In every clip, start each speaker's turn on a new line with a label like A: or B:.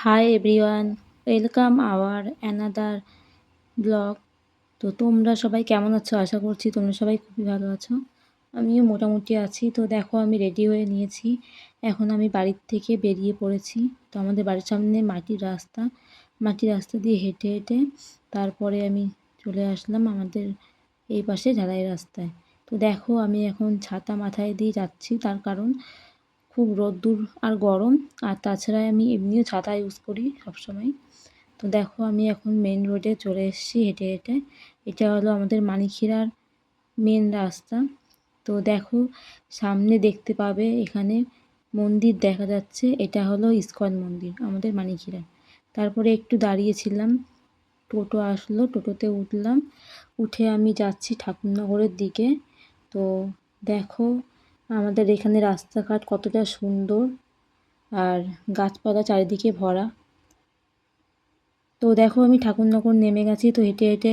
A: Hi everyone welcome our another blog তো তোমরা সবাই কেমন আছো? আশা করছি তোমরা সবাই খুবই ভালো আছো। আমিও মোটামুটি আছি। তো দেখো, আমি রেডি হয়ে নিয়েছি। এখন আমি বাড়ির থেকে বেরিয়ে পড়েছি। তো আমাদের বাড়ির সামনে মাটির রাস্তা। মাটির রাস্তা দিয়ে হেঁটে হেঁটে তারপরে আমি চলে আসলাম আমাদের এই পাশে ঢালাই রাস্তায়। তো দেখো, আমি এখন ছাতা মাথায় দিয়ে যাচ্ছি। তার কারণ খুব রোদ্দুর আর গরম, আর তাছাড়া আমি এমনিও ছাতা ইউজ করি সবসময়। তো দেখো আমি এখন মেন রোডে চলে এসেছি হেঁটে হেঁটে। এটা হলো আমাদের মানিখিরার মেন রাস্তা। তো দেখো সামনে দেখতে পাবে এখানে মন্দির দেখা যাচ্ছে। এটা হলো ইস্কন মন্দির আমাদের মানিখিরা তারপরে একটু দাঁড়িয়েছিলাম, টোটো আসলো, টোটোতে উঠলাম। উঠে আমি যাচ্ছি ঠাকুরনগরের দিকে। তো দেখো আমাদের এখানে রাস্তাঘাট কতটা সুন্দর আর গাছপালা চারিদিকে ভরা। তো দেখো আমি ঠাকুরনগর নেমে গেছি, তো হেঁটে হেঁটে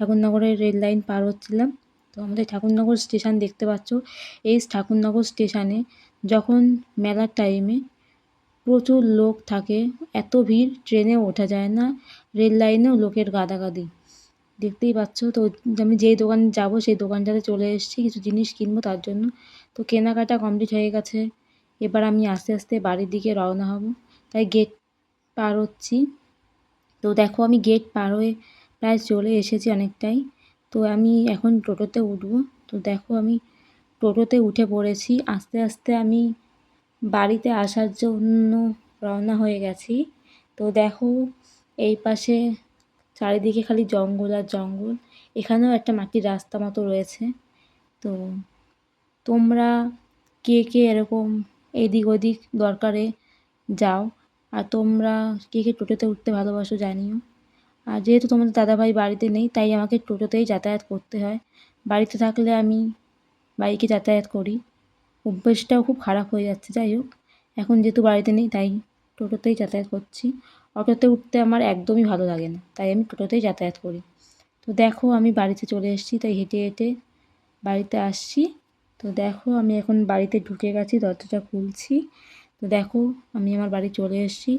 A: ঠাকুরনগরের রেল লাইন পার হচ্ছিলাম। তো আমাদের ঠাকুরনগর স্টেশন দেখতে পাচ্ছ, এই ঠাকুরনগর স্টেশনে যখন মেলার টাইমে প্রচুর লোক থাকে, এত ভিড়, ট্রেনে ওঠা যায় না, রেল লাইনেও লোকের গাদাগাদি। দেখতেই পাচ্ছ। তো আমি যেই দোকানে যাব সেই দোকানটাতে চলে এসেছি, কিছু জিনিস কিনবো তার জন্য। তো কেনাকাটা কমপ্লিট হয়ে গেছে। এবার আমি আস্তে আস্তে বাড়ির দিকে রওনা হব। তাই গেট পার হচ্ছি। তো দেখো আমি গেট পার হয়ে প্রায় চলে এসেছি অনেকটাই। তো আমি এখন টোটোতে উঠবো। তো দেখো আমি টোটোতে উঠে পড়েছি। আস্তে আস্তে আমি বাড়িতে আসার জন্য রওনা হয়ে গেছি। তো দেখো এই পাশে চারিদিকে খালি জঙ্গল আর জঙ্গল। এখানেও একটা মাটির রাস্তা মতো রয়েছে। তো তোমরা কে কে এরকম এদিক ওদিক দরকারে যাও, আর তোমরা কে কে টোটোতে উঠতে ভালোবাসো জানিও। আর যেহেতু তোমাদের দাদাভাই বাড়িতে নেই, তাই আমাকে টোটোতেই যাতায়াত করতে হয়। বাড়িতে থাকলে আমি বাইকে যাতায়াত করি। অভ্যেসটাও খুব খারাপ হয়ে যাচ্ছে, যাই হোক। এখন যেহেতু বাড়িতে নেই, তাই টোটোতেই যাতায়াত করছি। অটোতে উঠতে আমার একদমই ভালো লাগে না, তাই আমি টোটোতেই যাতায়াত করি। তো দেখো আমি বাড়িতে চলে এসেছি, তাই হেঁটে হেঁটে বাড়িতে আসছি। তো দেখো আমি এখন বাড়িতে ঢুকে গেছি, দরজাটা খুলছি। তো দেখো আমি আমার বাড়ি চলে এসেছি।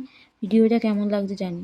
A: ভিডিওটা কেমন লাগছে জানি